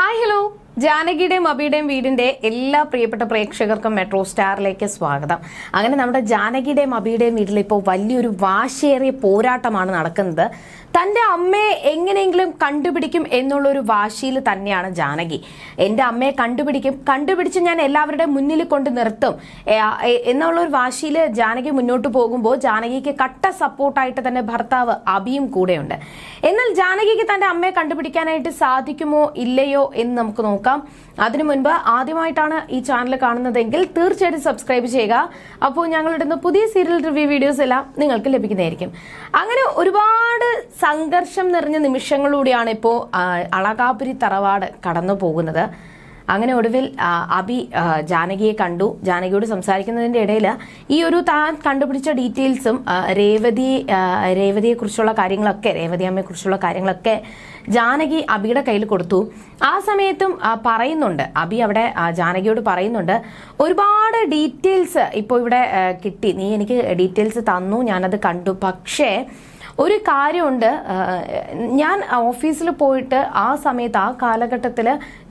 Hi hello ജാനകിയുടെയും അബിയുടെയും വീടിന്റെ എല്ലാ പ്രിയപ്പെട്ട പ്രേക്ഷകർക്കും മെട്രോ സ്റ്റാറിലേക്ക് സ്വാഗതം. അങ്ങനെ നമ്മുടെ ജാനകിയുടെയും അബിയുടെയും വീട്ടിൽ ഇപ്പോൾ വലിയൊരു വാശിയേറിയ പോരാട്ടമാണ് നടക്കുന്നത്. തന്റെ അമ്മയെ എങ്ങനെയെങ്കിലും കണ്ടുപിടിക്കും എന്നുള്ള ഒരു വാശിയിൽ തന്നെയാണ് ജാനകി. എന്റെ അമ്മയെ കണ്ടുപിടിക്കും കണ്ടുപിടിച്ച് ഞാൻ എല്ലാവരുടെ മുന്നിൽ കൊണ്ട് നിർത്തും. എന്നുള്ള ഒരു വാശിയിൽ ജാനകി മുന്നോട്ട് പോകുമ്പോൾ ജാനകിക്ക് കട്ട സപ്പോർട്ടായിട്ട് തന്നെ ഭർത്താവ് അബിയും കൂടെയുണ്ട്. എന്നാൽ ജാനകിക്ക് തന്റെ അമ്മയെ കണ്ടുപിടിക്കാനായിട്ട് സാധിക്കുമോ ഇല്ലയോ എന്ന് നമുക്ക് നോക്കാം. അതിനു മുൻപ് ആദ്യമായിട്ടാണ് ഈ ചാനൽ കാണുന്നതെങ്കിൽ തീർച്ചയായിട്ടും സബ്സ്ക്രൈബ് ചെയ്യുക. അപ്പോൾ ഞങ്ങളിടുന്ന പുതിയ സീരിയൽ റിവ്യൂ വീഡിയോസ് എല്ലാം നിങ്ങൾക്ക് ലഭിക്കുന്നതായിരിക്കും. അങ്ങനെ ഒരുപാട് സംഘർഷം നിറഞ്ഞ നിമിഷങ്ങളിലൂടെയാണ് ഇപ്പോൾ അളകാപുരി തറവാട് കടന്നു പോകുന്നത്. അങ്ങനെ ഒടുവിൽ അബി ജാനകിയെ കണ്ടു. ജാനകിയോട് സംസാരിക്കുന്നതിന്റെ ഇടയിൽ ഈ ഒരു താൻ കണ്ടുപിടിച്ച ഡീറ്റെയിൽസും രേവതി രേവതിയെക്കുറിച്ചുള്ള രേവതിയെ കുറിച്ചുള്ള കാര്യങ്ങളൊക്കെ രേവതി അമ്മയെക്കുറിച്ചുള്ള കാര്യങ്ങളൊക്കെ ജാനകി അബിയുടെ കയ്യിൽ കൊടുത്തു. ആ സമയത്തും പറയുന്നുണ്ട്. അബി അവിടെ ജാനകിയോട് പറയുന്നുണ്ട് ഒരുപാട് ഡീറ്റെയിൽസ് ഇപ്പോൾ ഇവിടെ കിട്ടി. നീ എനിക്ക് ഡീറ്റെയിൽസ് തന്നു ഞാനത് കണ്ടു. പക്ഷേ ഒരു കാര്യമുണ്ട് ഞാൻ ഓഫീസിൽ പോയിട്ട് ആ സമയത്ത് ആ കാലഘട്ടത്തിൽ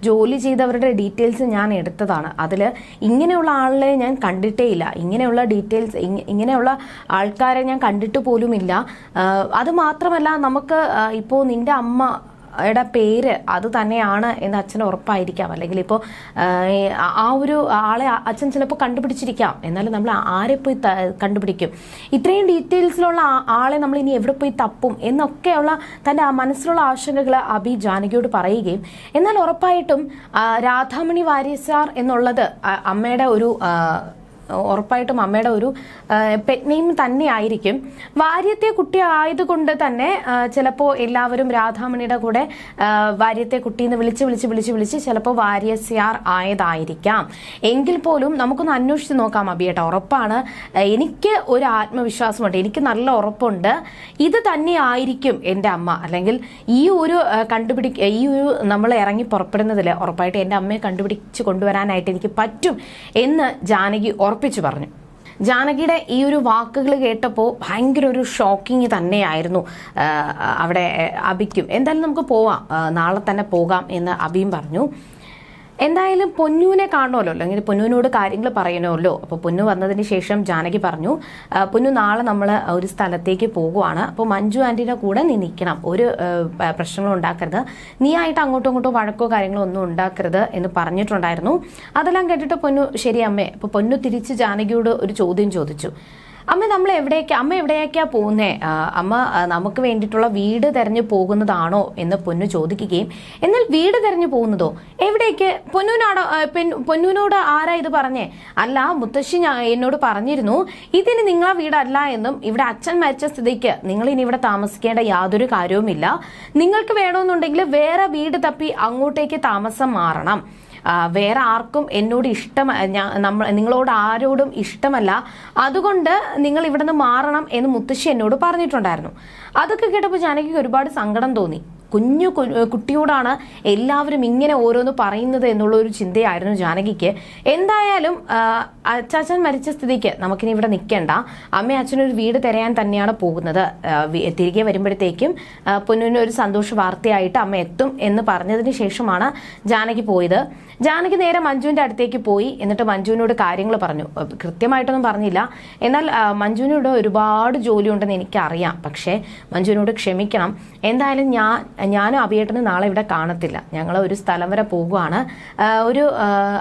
ജോലി ചെയ്തവരുടെ ഡീറ്റെയിൽസ് ഞാൻ എടുത്തതാണ്. അതിൽ ഇങ്ങനെയുള്ള ആളെ ഞാൻ കണ്ടിട്ടേ ഇല്ല ഇങ്ങനെയുള്ള ഡീറ്റെയിൽസ് ഇങ്ങനെയുള്ള ആൾക്കാരെ ഞാൻ കണ്ടിട്ട് പോലുമില്ല. അത് മാത്രമല്ല നമുക്ക് ഇപ്പോൾ നിന്റെ അമ്മ യുടെ പേര് അത് തന്നെയാണ് എന്ന് അച്ഛൻ ഉറപ്പായിരിക്കാം. അല്ലെങ്കിൽ ഇപ്പോൾ ആ ഒരു ആളെ അച്ഛൻ ചിലപ്പോൾ കണ്ടുപിടിച്ചിരിക്കാം. എന്നാലും നമ്മൾ ആരെ പോയി കണ്ടുപിടിക്കും. ഇത്രയും ഡീറ്റെയിൽസിലുള്ള ആളെ നമ്മൾ ഇനി എവിടെ പോയി തപ്പും എന്നൊക്കെയുള്ള തന്റെ ആ മനസ്സിലുള്ള ആശങ്കകൾ അബി ജാനകിയോട് പറയുകയും എന്നാൽ ഉറപ്പായിട്ടും രാധാമണി വാര്യസാർ എന്നുള്ളത് അമ്മയുടെ ഒരു ഉറപ്പായിട്ടും അമ്മയുടെ ഒരു പെറ്റ് നെയിം തന്നെ ആയിരിക്കും വാര്യത്തെ കുട്ടി ആയതുകൊണ്ട് തന്നെ ചിലപ്പോൾ എല്ലാവരും രാധാമണിയുടെ കൂടെ വാര്യത്തെ കുട്ടി എന്ന് വിളിച്ച് വിളിച്ച് വിളിച്ച് വിളിച്ച് ചിലപ്പോൾ വാര്യസ്യാർ ആയതായിരിക്കാം. എങ്കിൽ പോലും നമുക്കൊന്ന് അന്വേഷിച്ച് നോക്കാം അബിയേട്ട ഉറപ്പാണ്. എനിക്ക് ഒരു ആത്മവിശ്വാസമുണ്ട് എനിക്ക് നല്ല ഉറപ്പുണ്ട്. ഇത് തന്നെ ആയിരിക്കും എന്റെ അമ്മ. അല്ലെങ്കിൽ ഈ ഒരു കണ്ടുപിടി ഈ ഒരു നമ്മൾ ഇറങ്ങി പുറപ്പെടുന്നതിൽ ഉറപ്പായിട്ട് എന്റെ അമ്മയെ കണ്ടുപിടിച്ച് കൊണ്ടുവരാനായിട്ട് എനിക്ക് പറ്റും എന്ന് ജാനകി ഉറപ്പിച്ചു പറഞ്ഞു. ജാനകിയുടെ ഈ ഒരു വാക്കുകൾ കേട്ടപ്പോൾ ഭയങ്കര ഒരു ഷോക്കിംഗ് തന്നെയായിരുന്നു. അവിടെ അബിക്കും. എന്തായാലും നമുക്ക് പോവാം. നാളെ തന്നെ പോകാം എന്ന് അബിയും പറഞ്ഞു. എന്തായാലും പൊന്നുവിനെ കാണണമല്ലോ അല്ലെങ്കിൽ പൊന്നുവിനോട് കാര്യങ്ങൾ പറയണമല്ലോ അപ്പോൾ പൊന്നു വന്നതിന് ശേഷം ജാനകി പറഞ്ഞു പൊന്നു നാളെ നമ്മൾ ഒരു സ്ഥലത്തേക്ക് പോകുവാണ്. അപ്പോൾ മഞ്ജു ആന്റിയുടെ കൂടെ നീ നിൽക്കണം ഒരു പ്രശ്നങ്ങളും ഉണ്ടാക്കരുത്. നീ ആയിട്ട് അങ്ങോട്ടും ഇങ്ങോട്ടും വഴക്കോ കാര്യങ്ങളോ ഒന്നും ഉണ്ടാക്കരുത് എന്ന് പറഞ്ഞിട്ടുണ്ടായിരുന്നു. അതെല്ലാം കേട്ടിട്ട് പൊന്നു ശരി അമ്മേ. അപ്പോൾ പൊന്നു തിരിച്ച് ജാനകിയോട് ഒരു ചോദ്യം ചോദിച്ചു. അമ്മ നമ്മൾ എവിടേക്ക് അമ്മ എവിടേക്കാ പോകുന്നേ? അമ്മ നമുക്ക് വേണ്ടിയിട്ടുള്ള വീട് തെരഞ്ഞു പോകുന്നതാണോ? എന്ന് പൊന്നു ചോദിക്കുകയും എന്നാൽ വീട് തെരഞ്ഞു പോകുന്നതോ? എവിടേക്ക് പൊന്നൂനാടോ പൊന്നൂനോട് ആരാ ഇത് പറഞ്ഞേ? അല്ല മുത്തശ്ശി എന്നോട് പറഞ്ഞിരുന്നു ഇതിന് നിങ്ങളെ വീടല്ല എന്നും ഇവിടെ അച്ഛൻ മരിച്ച സ്ഥിതിക്ക് നിങ്ങൾ ഇനി ഇവിടെ താമസിക്കേണ്ട യാതൊരു കാര്യവുമില്ല. നിങ്ങൾക്ക് വേണമെന്നുണ്ടെങ്കിൽ വേറെ വീട് തപ്പി അങ്ങോട്ടേക്ക് താമസം മാറണം. വേറെ ആർക്കും എന്നോട് ഇഷ്ടം നമ്മൾ നിങ്ങളോട് ആരോടും ഇഷ്ടമല്ല. അതുകൊണ്ട് നിങ്ങൾ ഇവിടെ നിന്ന് മാറണം എന്ന് മുത്തശ്ശി എന്നോട് പറഞ്ഞിട്ടുണ്ടായിരുന്നു. അതൊക്കെ കേട്ടപ്പോൾ ജാനകിക്ക് ഒരുപാട് സങ്കടം തോന്നി. കുഞ്ഞു കുട്ടിയോടാണ് എല്ലാവരും ഇങ്ങനെ ഓരോന്ന് പറയുന്നത് എന്നുള്ള ഒരു ചിന്തയായിരുന്നു ജാനകിക്ക്. എന്തായാലും അച്ചാച്ചൻ മരിച്ച സ്ഥിതിക്ക് നമുക്കിനി ഇവിടെ നിൽക്കേണ്ട. അമ്മ അച്ഛനൊരു വീട് തിരയാൻ തന്നെയാണ് പോകുന്നത്. തിരികെ വരുമ്പോഴത്തേക്കും പൊന്നുവിന് ഒരു സന്തോഷ വാർത്തയായിട്ട് അമ്മ എത്തും എന്ന് പറഞ്ഞതിന് ശേഷമാണ് ജാനകി പോയത്. ജാനകി നേരെ മഞ്ജുവിന്റെ അടുത്തേക്ക് പോയി. എന്നിട്ട് മഞ്ജുവിനോട് കാര്യങ്ങൾ പറഞ്ഞു. കൃത്യമായിട്ടൊന്നും പറഞ്ഞില്ല. എന്നാൽ മഞ്ജുവിനോട് ഒരുപാട് ജോലിയുണ്ടെന്ന് എനിക്കറിയാം. പക്ഷേ മഞ്ജുവിനോട് ക്ഷമിക്കണം. എന്തായാലും ഞാൻ ഞാനും അഭിയേട്ടനും നാളെ ഇവിടെ കാണത്തില്ല. ഞങ്ങൾ ഒരു സ്ഥലം വരെ പോകുവാണ്. ഒരു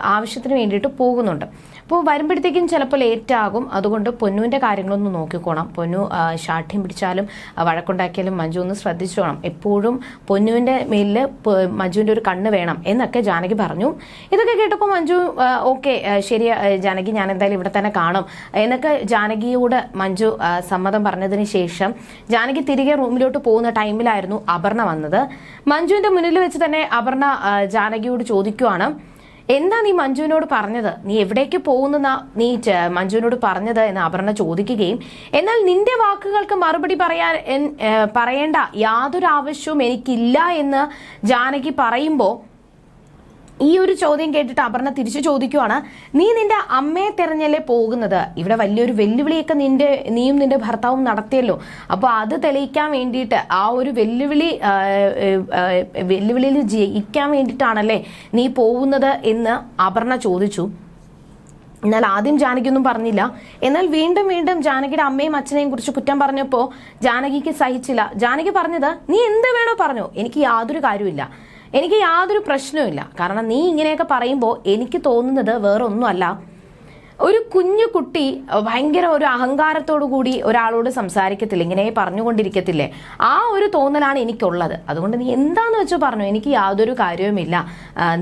ആവശ്യത്തിന് വേണ്ടിയിട്ട് പോകുന്നുണ്ട്. അപ്പോൾ വരുമ്പോഴത്തേക്കും ചിലപ്പോൾ ലേറ്റ് ആകും അതുകൊണ്ട് പൊന്നുവിന്റെ കാര്യങ്ങളൊന്ന് നോക്കിക്കോണം. പൊന്നു ഷാഠ്യം പിടിച്ചാലും വഴക്കുണ്ടാക്കിയാലും മഞ്ജു ഒന്ന് ശ്രദ്ധിച്ചോണം. എപ്പോഴും പൊന്നുവിന്റെ മേലിൽ മഞ്ജുവിന്റെ ഒരു കണ്ണ് വേണം എന്നൊക്കെ ജാനകി പറഞ്ഞു. ഇതൊക്കെ കേട്ടപ്പോൾ മഞ്ജു ഓക്കെ ശരി ജാനകി ഞാൻ എന്തായാലും ഇവിടെ തന്നെ കാണും എന്നൊക്കെ ജാനകിയോട് മഞ്ജു സമ്മതം പറഞ്ഞതിന് ശേഷം ജാനകി തിരികെ റൂമിലോട്ട് പോകുന്ന ടൈമിലായിരുന്നു അപർണ വന്നത്. മഞ്ജുവിന്റെ മുന്നിൽ വെച്ച് തന്നെ അപർണ ജാനകിയോട് ചോദിക്കുവാണ്. എന്താ നീ മഞ്ജുവിനോട് പറഞ്ഞത്? നീ എവിടേക്ക് പോകുന്ന നീ മഞ്ജുവിനോട് പറഞ്ഞത് എന്ന് അപർണ ചോദിക്കുകയും എന്നാൽ നിന്റെ വാക്കുകൾക്ക് മറുപടി പറയാൻ പറയേണ്ട യാതൊരു ആവശ്യവും എനിക്കില്ല എന്ന് ജാനകി പറയുമ്പോൾ ഈ ഒരു ചോദ്യം കേട്ടിട്ട് അപർണ തിരിച്ചു ചോദിക്കുവാണ് നീ നിന്റെ അമ്മയെ തെരഞ്ഞല്ലേ പോകുന്നത്? ഇവിടെ വലിയൊരു വെല്ലുവിളിയൊക്കെ നിന്റെ നീയും നിന്റെ ഭർത്താവും നടത്തിയല്ലോ. അപ്പോൾ അത് തെളിയിക്കാൻ വേണ്ടിയിട്ട് ആ ഒരു വെല്ലുവിളി വെല്ലുവിളിയിൽ ജയിക്കാൻ വേണ്ടിയിട്ടാണല്ലേ നീ പോകുന്നത്? എന്ന് അപർണ ചോദിച്ചു. എന്നാൽ ആദ്യം ജാനകിയൊന്നും പറഞ്ഞില്ല. എന്നാൽ വീണ്ടും വീണ്ടും ജാനകിയുടെ അമ്മയും അച്ഛനെയും കുറിച്ച് കുറ്റം പറഞ്ഞപ്പോൾ ജാനകിക്ക് സഹിച്ചില്ല. ജാനകി പറഞ്ഞത് നീ എന്ത് വേണോ പറഞ്ഞു. എനിക്ക് യാതൊരു കാര്യമില്ല എനിക്ക് യാതൊരു പ്രശ്നവുമില്ല. കാരണം നീ ഇങ്ങനെയൊക്കെ പറയുമ്പോൾ എനിക്ക് തോന്നുന്നത് വേറൊന്നുമല്ല. ഒരു കുഞ്ഞു കുട്ടി ഭയങ്കര ഒരു അഹങ്കാരത്തോടു കൂടി ഒരാളോട് സംസാരിക്കത്തില്ല ഇങ്ങനെ പറഞ്ഞുകൊണ്ടിരിക്കത്തില്ലേ? ആ ഒരു തോന്നലാണ് എനിക്കുള്ളത്. അതുകൊണ്ട് നീ എന്താന്ന് വെച്ചോ പറഞ്ഞു എനിക്ക് യാതൊരു കാര്യവുമില്ല.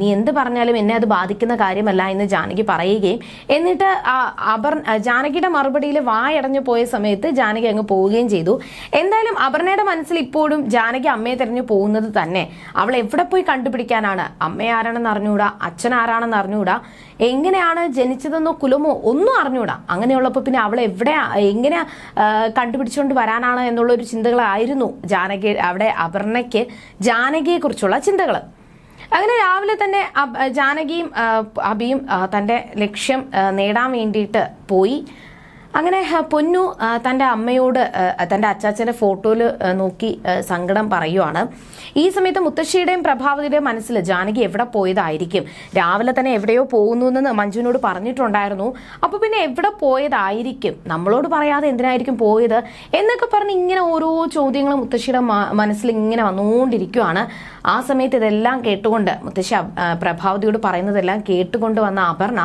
നീ എന്ത് പറഞ്ഞാലും എന്നെ അത് ബാധിക്കുന്ന കാര്യമല്ല എന്ന് ജാനകി പറയുകയും എന്നിട്ട് അപർ ജാനകിയുടെ മറുപടിയിൽ വായടഞ്ഞു പോയ സമയത്ത് ജാനകി അങ്ങ് പോവുകയും ചെയ്തു. എന്തായാലും അപർണയുടെ മനസ്സിൽ ഇപ്പോഴും ജാനകി അമ്മയെ തിരഞ്ഞു പോകുന്നത് തന്നെ. അവൾ എവിടെ പോയി കണ്ടുപിടിക്കാനാണ്? അമ്മ ആരാണെന്ന് അറിഞ്ഞുകൂടാ അച്ഛൻ ആരാണെന്ന് അറിഞ്ഞുകൂടാ എങ്ങനെയാണ് ജനിച്ചതെന്നോ കുലമോ ഒന്നും അറിഞ്ഞൂടാ. അങ്ങനെയുള്ളപ്പോൾ പിന്നെ അവളെ എവിടെ എങ്ങനെ കണ്ടുപിടിച്ചുകൊണ്ട് വരാനാണ് എന്നുള്ളൊരു ചിന്തകളായിരുന്നു ജാനകി അവിടെ അപർണയ്ക്ക് ജാനകിയെക്കുറിച്ചുള്ള ചിന്തകൾ അങ്ങനെ രാവിലെ തന്നെ ജാനകിയും അബിയും തന്റെ ലക്ഷ്യം നേടാൻ വേണ്ടിയിട്ട് പോയി. അങ്ങനെ പൊന്നു തന്റെ അമ്മയോട് തന്റെ അച്ചാച്ചന്റെ ഫോട്ടോയിൽ നോക്കി സങ്കടം പറയുവാണ്. ഈ സമയത്ത് മുത്തശ്ശിയുടെയും പ്രഭാവതിയുടെയും മനസ്സിൽ ജാനകി എവിടെ പോയതായിരിക്കും? രാവിലെ തന്നെ എവിടെയോ പോകുന്നു എന്ന് മഞ്ജുവിനോട് പറഞ്ഞിട്ടുണ്ടായിരുന്നു. അപ്പോൾ പിന്നെ എവിടെ പോയതായിരിക്കും? നമ്മളോട് പറയാതെ എന്തിനായിരിക്കും പോയത്? എന്നൊക്കെ പറഞ്ഞ് ഇങ്ങനെ ഓരോ ചോദ്യങ്ങൾ മുത്തശ്ശിയുടെ മനസ്സിൽ ഇങ്ങനെ വന്നുകൊണ്ടിരിക്കുവാണ്. ആ സമയത്ത് ഇതെല്ലാം കേട്ടുകൊണ്ട് മുത്തശ്ശി പ്രഭാവതിയോട് പറയുന്നതെല്ലാം കേട്ടുകൊണ്ട് വന്ന അപർണ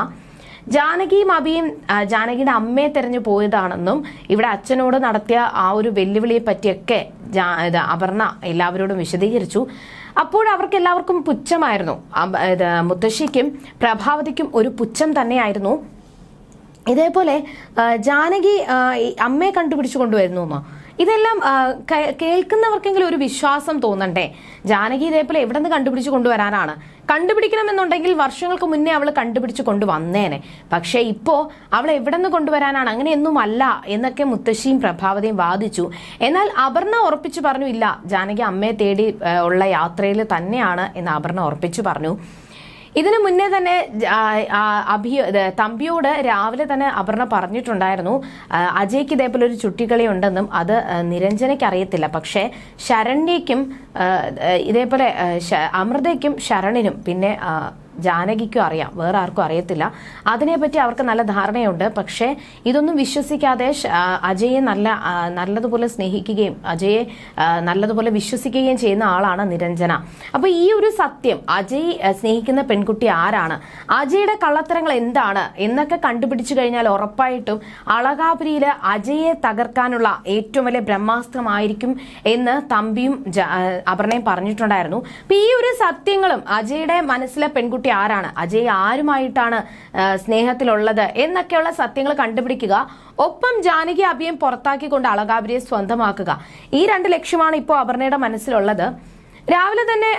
ജാനകിയും അബിയും ജാനകിയുടെ അമ്മയെ തെരഞ്ഞു പോയതാണെന്നും ഇവിടെ അച്ഛനോട് നടത്തിയ ആ ഒരു വെല്ലുവിളിയെ പറ്റിയൊക്കെ അപർണ എല്ലാവരോടും വിശദീകരിച്ചു. അപ്പോൾ അവർക്ക് എല്ലാവർക്കും പുച്ഛമായിരുന്നു മുത്തശ്ശിക്കും പ്രഭാവതിക്കും ഒരു പുച്ഛം തന്നെയായിരുന്നു. ഇതേപോലെ ജാനകി അമ്മയെ കണ്ടുപിടിച്ചു കൊണ്ടുവരുന്നു എന്നോ ഇതെല്ലാം കേൾക്കുന്നവർക്കെങ്കിലും ഒരു വിശ്വാസം തോന്നണ്ടേ? ജാനകി ഇതേപോലെ എവിടെ നിന്ന് കണ്ടുപിടിച്ചു കൊണ്ടുവരാനാണ്? കണ്ടുപിടിക്കണമെന്നുണ്ടെങ്കിൽ വർഷങ്ങൾക്ക് മുന്നേ അവൾ കണ്ടുപിടിച്ച് കൊണ്ടുവന്നേനെ. പക്ഷേ ഇപ്പോൾ അവൾ എവിടെ നിന്ന് കൊണ്ടുവരാനാണ്? അങ്ങനെയൊന്നും അല്ല എന്നൊക്കെ മുത്തശ്ശിയും പ്രഭാവതിയും വാദിച്ചു. എന്നാൽ അപർണ ഉറപ്പിച്ചു പറഞ്ഞു ഇല്ല ജാനകി അമ്മയെ തേടി ഉള്ള യാത്രയിൽ തന്നെയാണ് എന്ന് അപർണ ഉറപ്പിച്ചു പറഞ്ഞു. ഇതിനു മുന്നേ തന്നെ അഭിയോ തമ്പിയോട് രാവിലെ തന്നെ അപർണ പറഞ്ഞിട്ടുണ്ടായിരുന്നു. അജയ്ക്ക് ഇതേപോലെ ഒരു ചുട്ടിക്കളി ഉണ്ടെന്നും അത് നിരഞ്ജനയ്ക്ക് അറിയത്തില്ല പക്ഷേ ശരണ്യയ്ക്കും ഇതേപോലെ അമൃതയ്ക്കും ശരണിനും പിന്നെ ജാനകിക്കും അറിയാം. വേറെ ആർക്കും അറിയത്തില്ല. അതിനെപ്പറ്റി അവർക്ക് നല്ല ധാരണയുണ്ട്. പക്ഷേ ഇതൊന്നും വിശ്വസിക്കാതെ അജയെ നല്ല നല്ലതുപോലെ സ്നേഹിക്കുകയും അജയെ നല്ലതുപോലെ വിശ്വസിക്കുകയും ചെയ്യുന്ന ആളാണ് നിരഞ്ജന. അപ്പൊ ഈ ഒരു സത്യം അജയ് സ്നേഹിക്കുന്ന പെൺകുട്ടി ആരാണ്? അജയുടെ കള്ളത്തരങ്ങൾ എന്താണ്? എന്നൊക്കെ കണ്ടുപിടിച്ചു കഴിഞ്ഞാൽ ഉറപ്പായിട്ടും അളകാപുരിയിൽ അജയെ തകർക്കാനുള്ള ഏറ്റവും വലിയ ബ്രഹ്മാസ്ത്രമായിരിക്കും എന്ന് തമ്പിയും അപർണയും പറഞ്ഞിട്ടുണ്ടായിരുന്നു. അപ്പൊ ഈ ഒരു സത്യങ്ങളും അജയുടെ മനസ്സിലെ പെൺകുട്ടി ആരാണ്? അജയ് ആരുമായിട്ടാണ് സ്നേഹത്തിലുള്ളത്? എന്നൊക്കെയുള്ള സത്യങ്ങൾ കണ്ടുപിടിക്കുക. ഒപ്പം ജാനകി അഭിയം പുറത്താക്കിക്കൊണ്ട് അളകാബരിയെ സ്വന്തമാക്കുക. ഈ രണ്ട് ലക്ഷ്യമാണ് ഇപ്പോൾ അപർണയുടെ മനസ്സിലുള്ളത്. രാവിലെ തന്നെ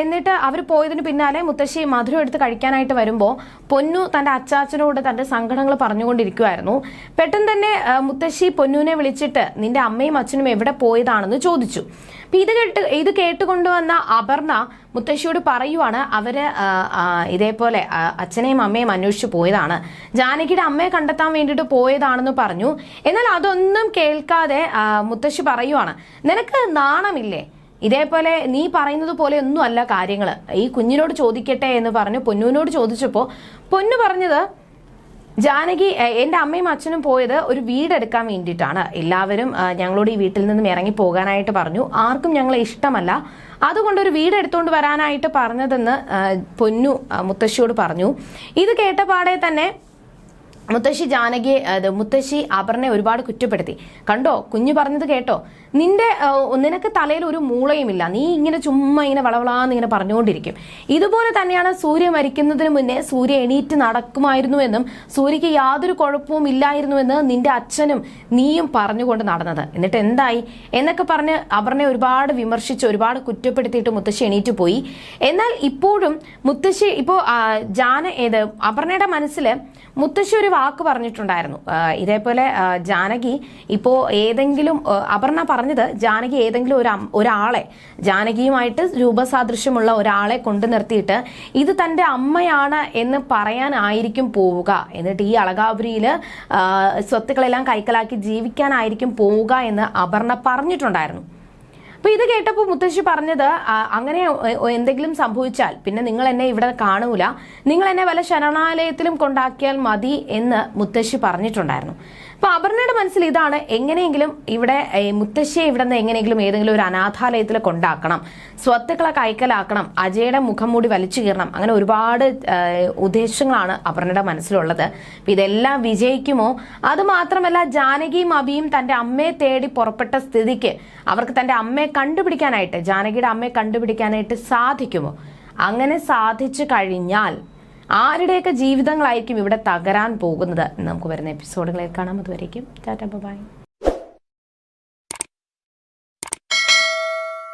എന്നിട്ട് അവർ പോയതിന് പിന്നാലെ മുത്തശ്ശി മധുരം എടുത്ത് കഴിക്കാനായിട്ട് വരുമ്പോൾ പൊന്നു തന്റെ അച്ചാച്ചനോട് തന്റെ സങ്കടങ്ങൾ പറഞ്ഞുകൊണ്ടിരിക്കുമായിരുന്നു പെട്ടെന്ന് തന്നെ മുത്തശ്ശി പൊന്നുവിനെ വിളിച്ചിട്ട് നിന്റെ അമ്മയും അച്ഛനും എവിടെ പോയതാണെന്ന് ചോദിച്ചു. ഇത് കേട്ട് ഇത് കേട്ടുകൊണ്ടുവന്ന അപർണ മുത്തശ്ശിയോട് പറയുവാണ് അവർ ഇതേപോലെ അച്ഛനെയും അമ്മയും അന്വേഷിച്ചു പോയതാണ്. ജാനകിയുടെ അമ്മയെ കണ്ടെത്താൻ വേണ്ടിയിട്ട് പോയതാണെന്ന് പറഞ്ഞു. എന്നാൽ അതൊന്നും കേൾക്കാതെ മുത്തശ്ശി പറയുവാണ് നിനക്ക് നാണമില്ലേ? ഇതേപോലെ നീ പറയുന്നത് പോലെ ഒന്നും അല്ല കാര്യങ്ങൾ ഈ കുഞ്ഞിനോട് ചോദിക്കട്ടെ എന്ന് പറഞ്ഞ് പൊന്നുവിനോട് ചോദിച്ചപ്പോൾ പൊന്നു പറഞ്ഞത് ജാനകി എന്റെ അമ്മയും അച്ഛനും പോയത് ഒരു വീടെടുക്കാൻ വേണ്ടിയിട്ടാണ്. എല്ലാവരും ഞങ്ങളോട് ഈ വീട്ടിൽ നിന്നും ഇറങ്ങി പോകാനായിട്ട് പറഞ്ഞു. ആർക്കും ഞങ്ങളെ ഇഷ്ടമല്ല. അതുകൊണ്ട് ഒരു വീട് എടുത്തുകൊണ്ട് വരാനായിട്ട് പറഞ്ഞതെന്ന് പൊന്നു മുത്തശ്ശിയോട് പറഞ്ഞു. ഇത് കേട്ടപാടെ തന്നെ മുത്തശ്ശി ജാനകിയെ മുത്തശ്ശി അപർണയെ ഒരുപാട് കുറ്റപ്പെടുത്തി. കണ്ടോ? കുഞ്ഞു പറഞ്ഞത് കേട്ടോ. നിന്റെ നിനക്ക് തലയിൽ ഒരു മൂളയുമില്ല. നീ ഇങ്ങനെ ചുമ്മാ ഇങ്ങനെ വളവളാന്ന് ഇങ്ങനെ പറഞ്ഞുകൊണ്ടിരിക്കും. ഇതുപോലെ തന്നെയാണ് സൂര്യ മരിക്കുന്നതിന് മുന്നേ സൂര്യ എണീറ്റ് നടക്കുമായിരുന്നുവെന്നും സൂര്യക്ക് യാതൊരു കുഴപ്പവും ഇല്ലായിരുന്നുവെന്ന് നിന്റെ അച്ഛനും നീയും പറഞ്ഞുകൊണ്ട് നടന്നത്. എന്നിട്ട് എന്തായി? എന്നൊക്കെ പറഞ്ഞ് അപർണയെ ഒരുപാട് വിമർശിച്ച് ഒരുപാട് കുറ്റപ്പെടുത്തിയിട്ട് മുത്തശ്ശി എണീറ്റ് പോയി. എന്നാൽ ഇപ്പോഴും മുത്തശ്ശി ഇപ്പോൾ ജാന ഏത് അപർണയുടെ മനസ്സിൽ മുത്തശ്ശി ഒരു വാക്ക് പറഞ്ഞിട്ടുണ്ടായിരുന്നു. ഇതേപോലെ ജാനകി ഇപ്പോൾ ഏതെങ്കിലും അപർണ പറഞ്ഞ പറഞ്ഞത് ജാനകി ഏതെങ്കിലും ഒരു ഒരാളെ ജാനകിയുമായിട്ട് രൂപസാദൃശ്യമുള്ള ഒരാളെ കൊണ്ടു നിർത്തിയിട്ട് ഇത് തന്റെ അമ്മയാണ് എന്ന് പറയാനായിരിക്കും പോവുക. എന്നിട്ട് ഈ അളകാപുരിയിൽ സ്വത്തുക്കളെല്ലാം കൈക്കലാക്കി ജീവിക്കാനായിരിക്കും പോവുക എന്ന് അപർണ പറഞ്ഞിട്ടുണ്ടായിരുന്നു. അപ്പൊ ഇത് കേട്ടപ്പോൾ മുത്തശ്ശി പറഞ്ഞത് അങ്ങനെ എന്തെങ്കിലും സംഭവിച്ചാൽ പിന്നെ നിങ്ങൾ എന്നെ ഇവിടെ കാണൂല നിങ്ങൾ എന്നെ വല്ല ശരണാലയത്തിലും കൊണ്ടാക്കിയാൽ മതി എന്ന് മുത്തശ്ശി പറഞ്ഞിട്ടുണ്ടായിരുന്നു. അപ്പൊ അപർണയുടെ മനസ്സിൽ ഇതാണ് എങ്ങനെയെങ്കിലും ഇവിടെ മുത്തശ്ശിയെ ഇവിടെ നിന്ന് എങ്ങനെയെങ്കിലും ഏതെങ്കിലും ഒരു അനാഥാലയത്തിൽ കൊണ്ടാക്കണം സ്വത്തുക്കളെ കൈക്കലാക്കണം അജയുടെ മുഖം മൂടി വലിച്ചു കീറണം അങ്ങനെ ഒരുപാട് ഉദ്ദേശങ്ങളാണ് അപർണയുടെ മനസ്സിലുള്ളത്. ഇതെല്ലാം വിജയിക്കുമോ? അത് മാത്രമല്ല ജാനകിയും അബിയും തന്റെ അമ്മയെ തേടി പുറപ്പെട്ട സ്ഥിതിക്ക് അവർക്ക് തന്റെ അമ്മയെ കണ്ടുപിടിക്കാനായിട്ട് ജാനകിയുടെ അമ്മയെ കണ്ടുപിടിക്കാനായിട്ട് സാധിക്കുമോ? അങ്ങനെ സാധിച്ചു കഴിഞ്ഞാൽ ആരുടെയൊക്കെ ജീവിതങ്ങളായിരിക്കും ഇവിടെ തകരാൻ പോകുന്നത്? നമുക്ക് വരുന്ന എപ്പിസോഡുകളിൽ കാണാം. അതുവരേക്കും ടാറ്റ ബൈ.